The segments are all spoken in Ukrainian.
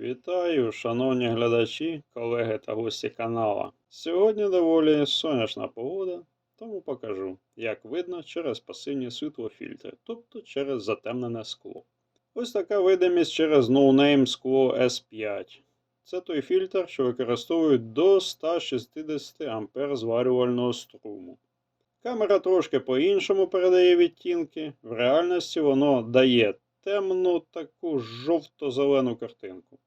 Вітаю, шановні глядачі, колеги та гості канала. Сьогодні доволі сонячна погода, тому покажу, як видно через пасивні світлофільтри, тобто через затемнене скло. Ось така видимість через ноунейм скло S5. Це той фільтр, що використовують до 160 А зварювального струму. Камера трошки по-іншому передає відтінки, в реальності воно дає темну таку жовто-зелену картинку.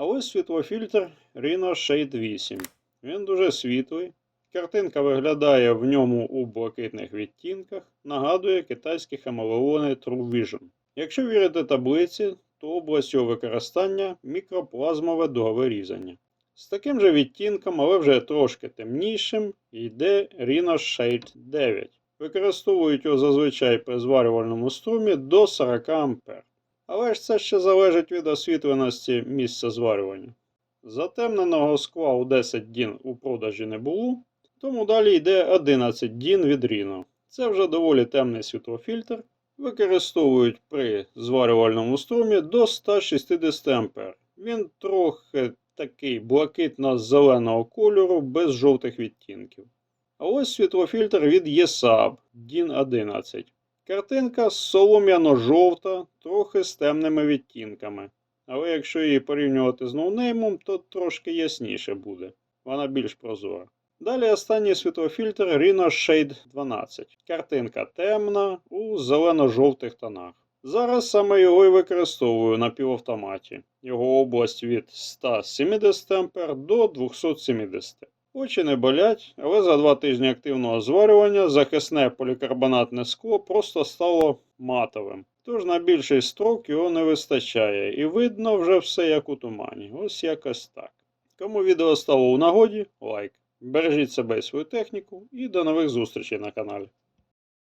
А ось світлофільтр Rhino Shade 8. Він дуже світлий. Картинка виглядає в ньому у блакитних відтінках, нагадує китайські хамелеони True Vision. Якщо вірити таблиці, то область його використання мікроплазмове дугове різання. З таким же відтінком, але вже трошки темнішим, йде Rhino Shade 9. Використовують його зазвичай при зварювальному струмі до 40 А. Але ж це ще залежить від освітленості місця зварювання. Затемненого скла у 10 дін у продажі не було, тому далі йде 11 дін від Rhino. Це вже доволі темний світлофільтр. Використовують при зварювальному струмі до 160 А. Він трохи такий блакитно-зеленого кольору без жовтих відтінків. А ось світлофільтр від ESAB DIN 11. Картинка солом'яно-жовта, трохи з темними відтінками. Але якщо її порівнювати з ноунеймом, то трошки ясніше буде. Вона більш прозора. Далі останній світлофільтр Rhino Shade 12. Картинка темна у зелено-жовтих тонах. Зараз саме його і використовую на півавтоматі. Його область від 170 А до 270 Очі не болять, але за два тижні активного зварювання захисне полікарбонатне скло просто стало матовим. Тож на більший строк його не вистачає, і видно вже все як у тумані. Ось якось так. Кому відео стало у нагоді, лайк. Бережіть себе і свою техніку, і до нових зустрічей на каналі.